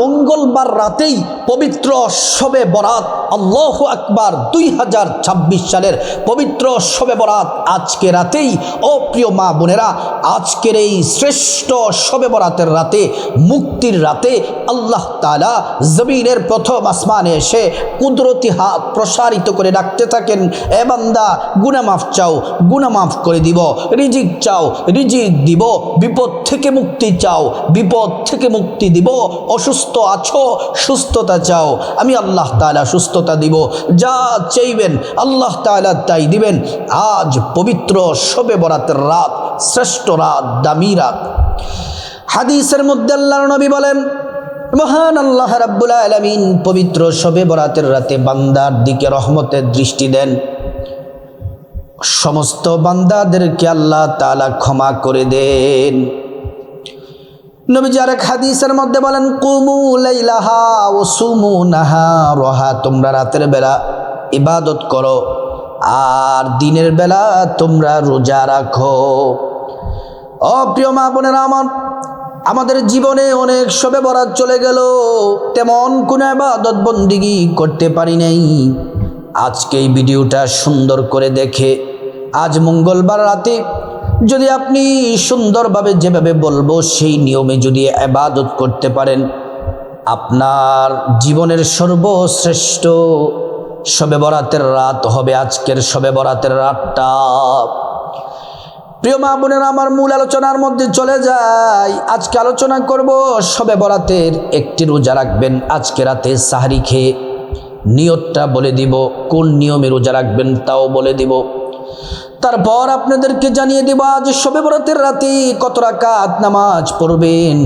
মঙ্গলবার রাতেই পবিত্র শবে বরাত, আল্লাহ আকবার, দুই হাজার ছাব্বিশ সালের পবিত্র শবে বরাত আজকে রাতেই। ও প্রিয় মা বোনেরা, আজকের এই শ্রেষ্ঠ শবে বরাতের রাতে, মুক্তির রাতে আল্লাহ তালা জমিনের প্রথম আসমানে এসে কুদরতি হাত প্রসারিত করে ডাকতে থাকেন, এ বান্দা গুনামাফ চাও গুনামাফ করে দিব, রিজিক চাও, রিজিক দিব, বিপদ থেকে মুক্তি চাও, বিপদ থেকে মুক্তি দিব, অসুস্থ আছো, সুস্থতা চাও। আমি আল্লাহ তালা সুস্থতা দিব। যা চাইবেন আল্লাহ তাআলা তাই দিবেন। আজ পবিত্র শবে বরাতের রাত, শ্রেষ্ঠ রাত, দামি রাত। হাদিসের মধ্যে আল্লাহ নবী বলেন, মহান আল্লাহ রাব্বুল আলামিন পবিত্র শবে বরাতের রাতে বান্দার দিকে রহমতের দৃষ্টি দেন। সমস্ত বান্দাদেরকে আল্লাহ তাআলা ক্ষমা করে দেন। নবীজি হাদিসের মধ্যে বলেন, কুমু লাইলাহা ও সুমু নাহা রহা তোমরা রাতের বেলা ইবাদত করো আর দিনের বেলা তোমরা রোজা রাখো। অপ্রিয় মা বোনেরা আমার, আমাদের জীবনে অনেক সবে বরাত চলে গেল, তেমন কোনো আবাদত বন্দিগি করতে পারি নাই। আজকে এই ভিডিওটা সুন্দর করে দেখে, আজ মঙ্গলবার রাতে যদি আপনি সুন্দরভাবে যেভাবে বলব সেই নিয়মে যদি আবাদত করতে পারেন, আপনার জীবনের সর্বশ্রেষ্ঠ শবে বরাতের রাত হবে আজকের শবে বরাতের রাতটা। প্রিয় মা বোনের, আমার মূল আলোচনার মধ্যে চলে যাই। আজকে আলোচনা করব সবে বরাতের একটি রোজা রাখবেন, আজকে রাতে সাহারি খেয়ে নিয়তটা বলে দিব। কোন নিয়মে রোজা রাখবেন তাও বলে দিব। তারপর আপনাদেরকে জানিয়ে দেব আজ সবে বরাতের রাতে কত রাকাত নামাজ পড়বেন,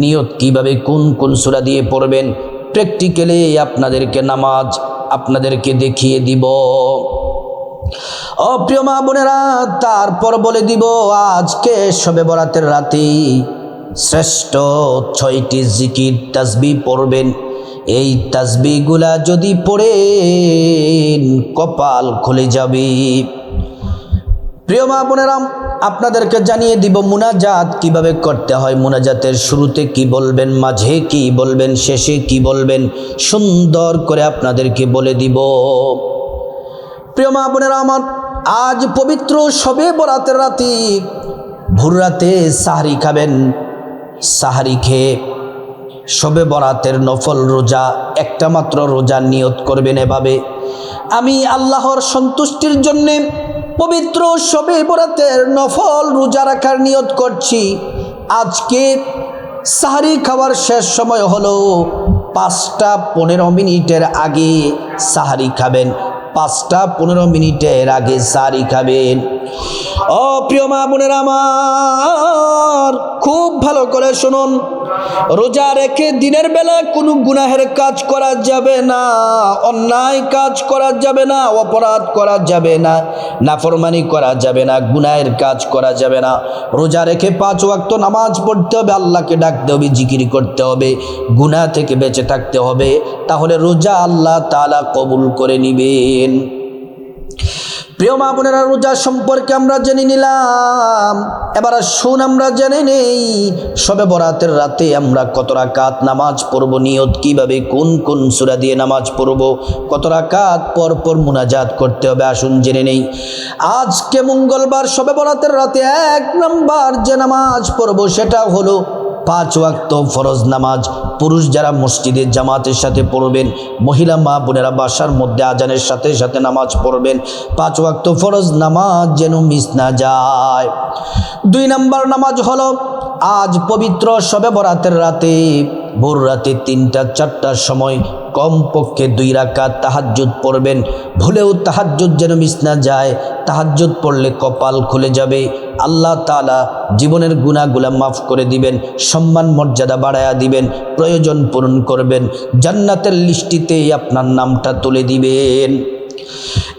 নিয়ত কীভাবে কোন কোন সুরা দিয়ে পড়বেন প্র্যাকটিক্যালি আপনাদেরকে নামাজ আপনাদেরকে দেখিয়ে দিব। অপ্রিয় মা বোনেরা, তারপর বলে দিব আজকে সবে বরাতের রাতে শ্রেষ্ঠ ছয়টি জিকির তাসবি পড়বেন। এই তাসবিগুলা যদি পড়েন কপাল খুলে যাবে। প্রিয় মা বোনেরাম, আপনাদেরকে জানিয়ে দিব মুনাজাত কীভাবে করতে হয়, মুনাজাতের শুরুতে কি বলবেন, মাঝে কি বলবেন, শেষে কি বলবেন, সুন্দর করে আপনাদেরকে বলে দিব। প্রিয় মা বোনেরা আমার আজ পবিত্র সবে বরাতের রাতে ভোর রাতে সাহারি খাবেন, সাহারি খেয়ে সবে বরাতের নফল রোজা, একটা মাত্র রোজা নিয়ত করবেন এভাবে। আমি আল্লাহর সন্তুষ্টির জন্যে পবিত্র সবে বরাতের নফল রোজা রাখার নিয়ত করছি। আজকে সাহারি খাওয়ার শেষ সময় হলো পাঁচটা পনেরো মিনিটের আগে সাহারি খাবেন। পাঁচটা পনেরো মিনিটের আগে সারি খাবেন। ও প্রিয় মা বোনের আমার, খুব ভালো করে শুনুন। রোজা রেখে দিনের বেলা কোনো গুনাহের কাজ করা যাবে না, অন্যায় কাজ করা যাবে না, অপরাধ করা যাবে না, নাফরমানি করা যাবে না, গুনাহের কাজ করা যাবে না। রোজা রেখে পাঁচ ওয়াক্ত নামাজ পড়তে হবে, আল্লাহকে ডাকতে হবে, জিকির করতে হবে, গুনাহ থেকে বেঁচে থাকতে হবে। তাহলে রোজা আল্লাহ তাআলা কবুল করে নিবেন। প্রিয় মা বোনেরা রোজা সম্পর্কে আমরা জেনে নিলাম। এবার শুন আমরা জেনে নেই সবে বরাতের রাতে আমরা কত রাকাত নামাজ পড়ব, নিয়ত কীভাবে, কোন কোন সুরা দিয়ে নামাজ পড়ব, কত রাকাত পর পর মুনাজাত করতে হবে, আসুন জেনে নেই। আজকে মঙ্গলবার সবে বরাতের রাতে এক নাম্বার যে নামাজ পড়ব, সেটা হলো পাঁচ ওয়াক্ত ফরজ নামাজ। পুরুষ যারা মসজিদে জামাতের সাথে পড়বেন, মহিলা মা বোনেরা বাসার মধ্যে আজানের সাথে সাথে নামাজ পড়বেন। পাঁচ ওয়াক্ত ফরজ নামাজ যেন মিস না যায়। দুই নাম্বার নামাজ হলো, আজ পবিত্র সবে বরাতের রাতে, ভোর রাতে তিনটা, চারটার সময় কমপক্ষে দুই রাকাত তাহাজ্জুদ পড়বেন। ভুলেও তাহাজ্জুদ যেন মিস না যায়। তাহাজ্জুদ পড়লে কপাল খুলে যাবে। আল্লাহ তালা জীবনের গুণাগুলা মাফ করে দিবেন, সম্মান মর্যাদা বাড়ায়া দিবেন, প্রয়োজন পূরণ করবেন, জান্নাতের লিস্টিতে আপনার নামটা তুলে দিবেন।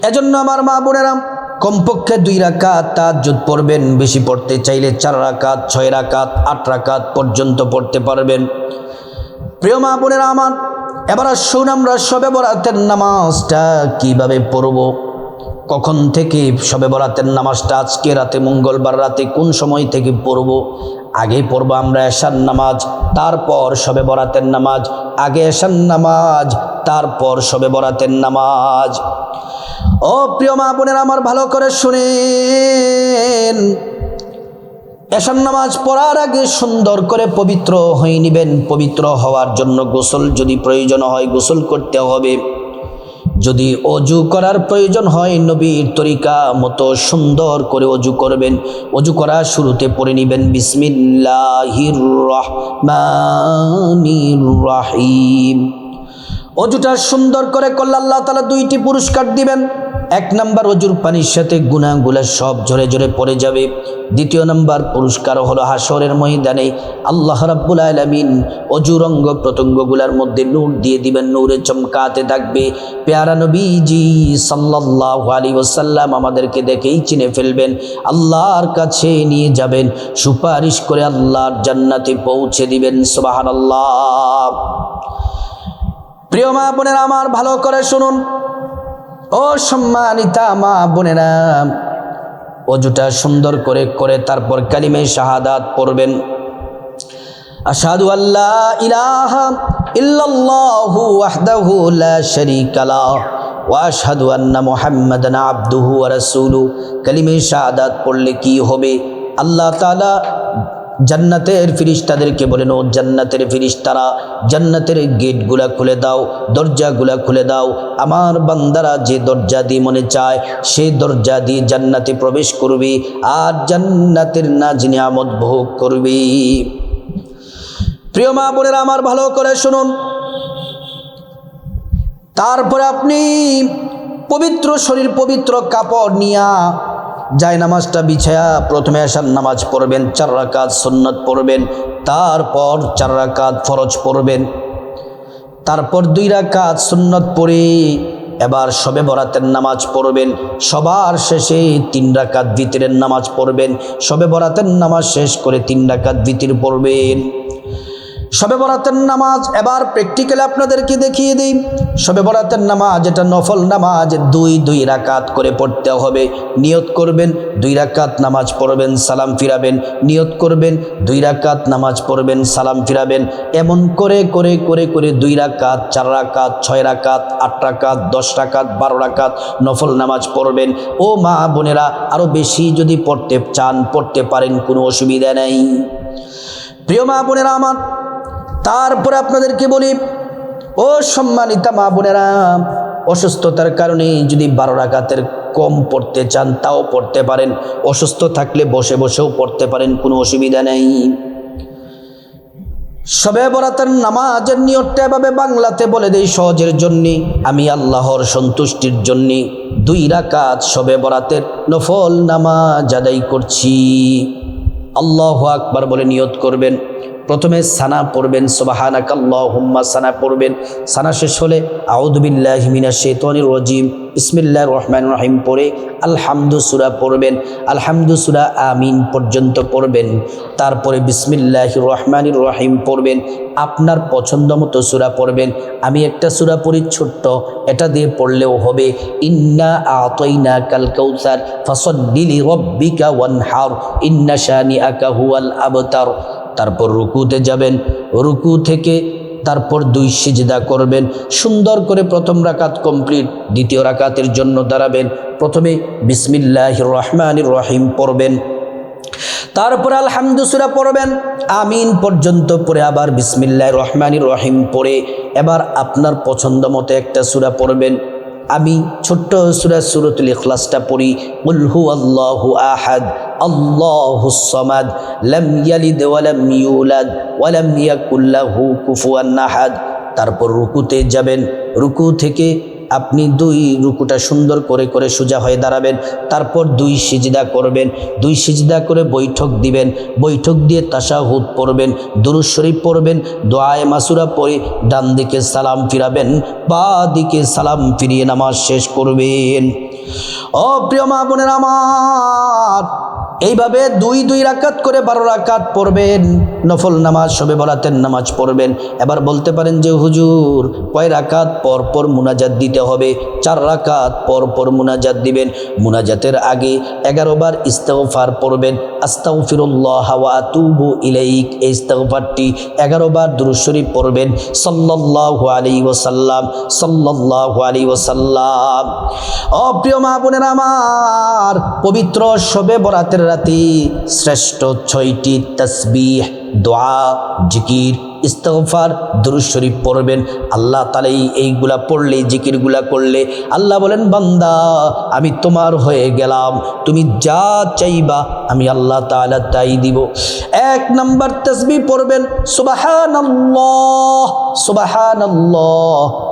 এজন্য আমার মা বোনেরা, কমপক্ষে দুই রাকাত তাহাজ্জুদ পড়বেন, বেশি পড়তে চাইলে চার রাকাত, ছয় রাকাত, আট রাকাত পর্যন্ত পড়তে পারবেন। প্রিয় মা বোনেরা আমার, এবার আসুন আমরা সবে বরাতের নামাজটা কীভাবে পড়ব? কখন থেকে সবে বরাতের নামাজটা, আজকে রাতে, মঙ্গলবার রাতে, কোন সময় থেকে পড়ব? আগে পড়ব আমরা এশার নামাজ, তারপর সবে বরাতের নামাজ, আগে এশার নামাজ, তারপর সবে বরাতের নামাজ। ও প্রিয় মা বোনের, আমার ভালো করে শুনেন। এশার নামাজ পড়ার আগে সুন্দর করে পবিত্র হয়ে নিবেন, পবিত্র হওয়ার জন্য গোসল যদি প্রয়োজন হয়, গোসল করতে হবে। যদি অজু করার প্রয়োজন হয়, নবীর তরিকা মতো সুন্দর করে অজু করবেন। অজু করা শুরুতে পড়ে নেবেন, বিসমিল্লাহির রাহিম। অজুটা সুন্দর করে করলে আল্লাহ তালা দুইটি পুরস্কার দিবেন। এক নাম্বার অজুর পানির সাথে গুণাগুলা সব ঝরে ঝরে পড়ে যাবে। দ্বিতীয় নাম্বার পুরস্কার হলো হাসরের ময়দানে আল্লাহ রাব্বুল আলমিন অজুর অঙ্গ প্রত্যঙ্গগুলার মধ্যে নূর দিয়ে দিবেন, নূরে চমকাতে থাকবে। পেয়ারা নবীজি সাল্লাহ আলী ওসাল্লাম আমাদেরকে দেখেই চিনে ফেলবেন, আল্লাহর কাছে নিয়ে যাবেন, সুপারিশ করে আল্লাহর জান্নাতে পৌঁছে দিবেন সুবাহান আল্লাহ প্রিয় মা বোনেরা, আমার ভালো করে শুনুন। ও মা বোনেরা, অজুটা সুন্দর করে করে তারপর কালিমে শাহাদাত পড়বেন। আশহাদু আল্লাহ ইলাহা ইল্লাল্লাহু ওয়াহদাহু লা শারীকা লাহ ওয়া আশহাদু আন্না মুহাম্মাদান আবদুহু ওয়া কালিমে শাহাদাত পড়লে কি হবে? আল্লাহ তাআলা জান্নাতের ফিরিস্তাদেরকে বলেন ও জান্নাতের ফিরিস্তারা, জান্নাতের গেটগুলা খুলে দাও, দরজাগুলা খুলে দাও। আমার বান্দারা যে দরজা দিয়ে মনে চায় সেই দরজা দিয়ে জান্নাতে প্রবেশ করবে আর জান্নাতের নাজ নিয়ামত ভোগ করবে। প্রিয় মা বোনেরা, আমার ভালো করে শুনুন। তারপরে আপনি পবিত্র শরীর, পবিত্র কাপড় নিয়া যায় নামাজটা বিছায়া প্রথমে আসার নামাজ পড়বেন, চার রাকাত সুন্নত পড়বেন, তারপর চার রাকাত ফরজ পড়বেন। তারপর দুই রাকাত সুন্নত পড়ে এবার সবে বরাতের নামাজ পড়বেন, সবার শেষে তিন রাকাত ভিতরের নামাজ পড়বেন, সবে বরাতের নামাজ শেষ করে তিন রাকাত ভিতর পড়বেন। সবে বরাতের নামাজ, এবার প্র্যাকটিক্যালি আপনাদেরকে দেখিয়ে দিই। সবে বরাতের নামাজ, এটা নফল নামাজ, দুই দুই রাকাত করে পড়তে হবে। নিয়ত করবেন, দুই রাকাত নামাজ পড়বেন, সালাম ফিরাবেন। নিয়ত করবেন, দুই রাকাত নামাজ পড়বেন, সালাম ফিরাবেন। এমন করে করে করে করে দুই রাকাত, চার রাকাত, ছয় রাকাত, আট রাকাত, দশ রাকাত, বারো রাকাত নফল নামাজ পড়বেন। ও মা বোনেরা আরও বেশি যদি পড়তে চান, পড়তে পারেন, কোনো অসুবিধা নেই। প্রিয় মা বোনেরা আমার তারপরে আপনাদেরকে বলি, ও সম্মানিতা মা বোনেরা, অসুস্থতার কারণে যদি বারো রাকাতের কম পড়তে চান, তাও পড়তে পারেন। অসুস্থ থাকলে বসে বসেও পড়তে পারেন, কোনো অসুবিধা নেই। সবে বরাতের নামাজের নিয়তটা এভাবে বাংলাতে বলে দেই সহজের জন্যে, আমি আল্লাহর সন্তুষ্টির জন্যে দুই রাকাত সবে বরাতের নফল নামাজ আদায় করছি। আল্লাহ আকবার বলে নিয়ত করবেন। প্রথমে সানা পড়বেন সোবাহানাকাল্লাহ হুম্মা সানা পড়বেন। সানা শেষ হলে আউদুবিল্লাহ মিনা শেতনির রজিম ইসমিল্লা রহমান রহিম পড়ে আলহামদু সুরা পড়বেন, আলহামদু সুরা আমিন পর্যন্ত পড়বেন। তারপরে বিসমিল্লাহ রহমানির রহিম পড়বেন, আপনার পছন্দ মতো সুরা পড়বেন। আমি একটা সুরা পড়ি ছোট্ট, এটা দিয়ে পড়লেও হবে, ইন্না আতইনা কাল কৌসার ফসদ্দিলি রব্বিকা ওয়ানহার, ইন্না শানি আকা হুয়াল আবতার। তারপর রুকুতে যাবেন, রুকু থেকে তারপর দুই সিজদা করবেন, সুন্দর করে প্রথম রাকাত কমপ্লিট, দ্বিতীয় রাকাতের জন্য দাঁড়াবেন, প্রথমে বিসমিল্লাহ রহমানির রহিম পড়বেন, তারপর আলহামদুসুরা পড়বেন, আমিন পর্যন্ত পড়ে আবার বিসমিল্লাহ রহমানির রহিম পড়ে এবার আপনার পছন্দ মতো একটা সুরা পড়বেন। আমি ছোট্ট সুরা সুরতুল ইখলাসটা পড়ি উলহু আল্লাহু আহাদ তারপর রুকুতে যাবেন, রুকু থেকে আপনি দুই রুকুটা সুন্দর করে করে সোজা হয়ে দাঁড়াবেন, তারপর দুই সিজদা করবেন, দুই সিজদা করে বৈঠক দিবেন, বৈঠক দিয়ে তাসাহুদ পড়বেন, দুরুদ শরীফ পড়বেন, দোয়ায় মাসুরা পড়ে ডান দিকে সালাম ফিরাবেন, বা দিকে সালাম ফিরিয়ে নামাজ শেষ করবেন। ও প্রিয় মা বোনের আমার এইভাবে দুই দুই রাকাত করে বারো রাকাত পড়বেন, নফল নামাজ সবে বলাতেন নামাজ পড়বেন। এবার বলতে পারেন যে, হুজুর, কয় রাকাত পর পর মুনাজাত দিতে হবে? চার রাকাত পর পর মুনাজাত দিবেন। মুনাজাতের আগে এগারো বার ইস্তেফার পড়বেন। আস্তাগফিরুল্লাহ ওয়া আতুবু ইলাইক, এই ইস্তাগফারটি এগারো বার দুরূদ শরীফ পড়বেন। সাল্লাল্লাহু আলাইহি ওয়াসাল্লাম, সাল্লাল্লাহু আলাইহি ওয়াসাল্লাম। ও প্রিয় মা বোনেরা আমার, পবিত্র শবে বরাতের রাতে শ্রেষ্ঠ ছয়টি তসবিহ, দোয়া, জিকির ইস্তফার দুরুদ শরীফ পড়বেন। আল্লাহ তালা এই এইগুলা পড়লে, জিকিরগুলা করলে আল্লাহ বলেন, বান্দা, আমি তোমার হয়ে গেলাম। তুমি যা চাইবা আমি আল্লাহ তাআলা তাই দিব। এক নাম্বার তসবি পড়বেন সুবাহান সুবাহান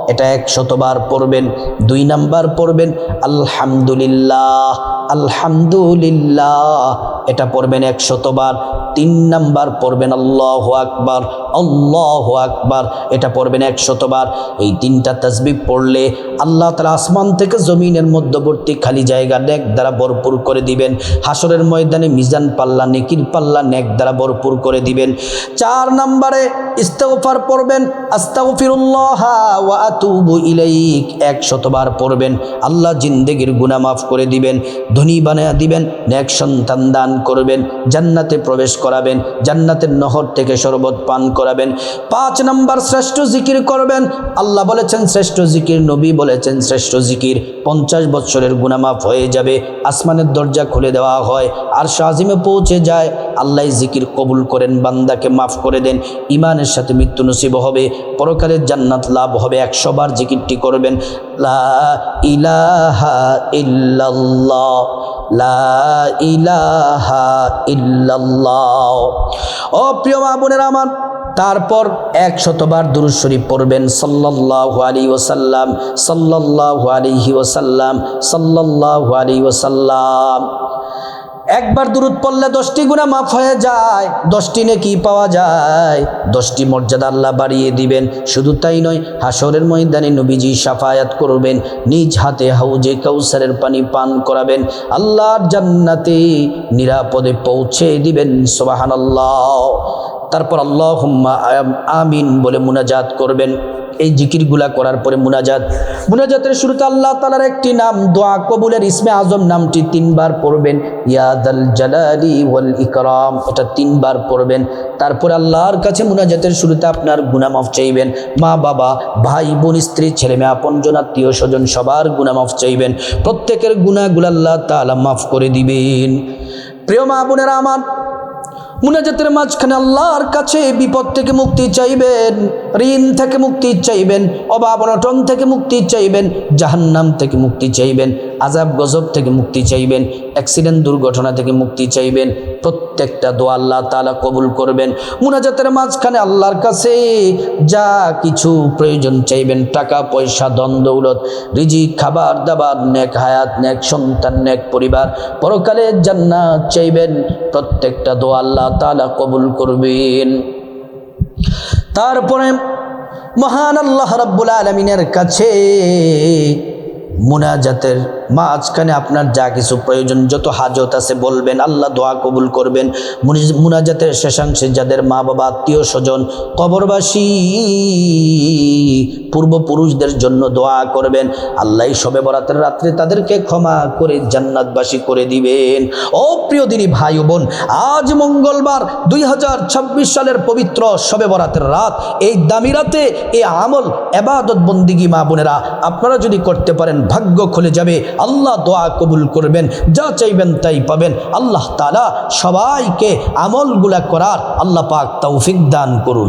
এটা এক শতবার পড়বেন। দুই নাম্বার পড়বেন, আলহামদুলিল্লাহ। আলহামদুলিল্লাহ। এটা পড়বেন এক শতবার তিন নাম্বার পড়বেন আল্লাহ আকবার আল্লাহ আকবার। এটা পড়বেন এক শতবার এই তিনটা তসবি পড়লে আল্লাহ তালা আসমান থেকে জমিনের মধ্যবর্তী খালি জায়গা নেক দ্বারা ভরপুর করে দিবেন। হাসরের ময়দানে মিজান পাল্লা, নেকির পাল্লা নেক দ্বারা ভরপুর করে দিবেন। চার নাম্বারে ইস্তেগফার পড়বেন, আস্তাগফিরুল্লাহ ওয়া ইলাইক। এক শতবার পড়বেন। আল্লাহ জিন্দেগির গুনাহ মাফ করে দিবেন। ধনী বানায়া দিবেন, নেক সন্তান দান করবেন, জান্নাতে প্রবেশ করাবেন, জান্নাতের নহর থেকে শরবত পান করাবেন। পাঁচ নাম্বার শ্রেষ্ঠ জিকির করবেন। আল্লাহ বলেছেন, শ্রেষ্ঠ জিকির, নবী বলেছেন, শ্রেষ্ঠ জিকির পঞ্চাশ বৎসরের গুনামাফ হয়ে যাবে, আসমানের দরজা খুলে দেওয়া হয়। আর শাহিমে পৌঁছে যায়। আল্লাহ জিকির কবুল করেন, বান্দাকে মাফ করে দেন ইমানের সাথে মৃত্যু নসিব হবে পরকালের জান্নাত লাভ হবে, একশো বার জিকিরটি করবেন। লা ইলাহা লা ইলাহা মা আমার, তারপর এক শতবার দুরুদ শরীফ পড়বেন। সাল্লাল্লাহু আলাইহি ওয়াসাল্লাম, সাল্লাল্লাহু আলাইহি ওয়াসাল্লাম, সাল্লাল্লাহু আলাইহি ওয়াসাল্লাম। একবার দূরত পড়লে দশটি গুণা মাফ হয়ে যায়। দশটি নেকি পাওয়া যায়। দশটি মর্যাদা আল্লাহ বাড়িয়ে দিবেন। শুধু তাই নয় হাসরের ময়দানে নবীজি সাফায়াত করবেন। নিজ হাতে হাউজে কাউসারের পানি পান করাবেন। আল্লাহর জান্নাতে নিরাপদে পৌঁছে দিবেন সোবাহান আল্লাহ তারপর আল্লাহ হুম্মা আমিন বলে মুনাজাত করবেন। এই জিকিরগুলা করার পরে মুনাজাত। মুনাজাতের শুরুতে আল্লাহ তালার একটি নাম, দোয়া কবুলের ইসমে আজম নামটি তিনবার পড়বেন। ইয়াদাল জালালি ওয়াল ইকরাম, এটা তিনবার পড়বেন। তারপর আল্লাহর কাছে মুনাজাতের শুরুতে আপনার গুনামাফ চাইবেন। মা, বাবা, ভাই, বোন, স্ত্রী, ছেলে মেয়ে, আপনজন, আত্মীয় স্বজন, সবার গুনামাফ চাইবেন। প্রত্যেকের গুণাগুলো আল্লাহ তালা মাফ করে দিবেন। প্রিয় মা বোনেরা আমার মুনাজাতের মাঝখানে আল্লাহর কাছে বিপদ থেকে মুক্তি চাইবেন, ঋণ থেকে মুক্তি চাইবেন, অভাব অনটন থেকে মুক্তি চাইবেন, জাহান্নাম থেকে মুক্তি চাইবেন। আজাব গজব থেকে মুক্তি চাইবেন, অ্যাক্সিডেন্ট দুর্ঘটনা থেকে মুক্তি চাইবেন, প্রত্যেকটা দোয়া আল্লাহ তালা কবুল করবেন। মুনাজাতের মাঝখানে আল্লাহর কাছে যা কিছু প্রয়োজন চাইবেন, টাকা, পয়সা দন দৌলত রিজি খাবার, দাবার, নেক হায়াত, নেক সন্তান, নেক পরিবার, পরকালে জান্নাত চাইবেন, প্রত্যেকটা দোয়া আল্লাহ তালা কবুল করবেন। তারপরে মহান আল্লাহ রাব্বুল আলমিনের কাছে মুনাজাতের, মা মাঝখানে আপনার যা কিছু প্রয়োজন, যত হাজত আছে বলবেন, আল্লাহ দোয়া কবুল করবেন। মুনি- মুনাজাতের শেষাংশে যাদের মা বাবা, আত্মীয় স্বজন, কবরবাসী, পূর্বপুরুষদের জন্য দোয়া করবেন। আল্লাহ সবে বরাতের রাত্রে তাদেরকে ক্ষমা করে জান্নাতবাসী করে দিবেন। ও প্রিয় ভাই বোন, আজ মঙ্গলবার দুই হাজার ছাব্বিশ সালের পবিত্র সবে বরাতের রাত, এই দামি রাতে এই আমল এবাদত বন্দিগি মা বোনেরা, আপনারা যদি করতে পারেন ভাগ্য খুলে যাবে। আল্লাহ দোয়া কবুল করবেন, যা চাইবেন তাই পাবেন। আল্লাহ তালা সবাইকে আমলগুলা করার আল্লাহ পাক তৌফিক দান করুন।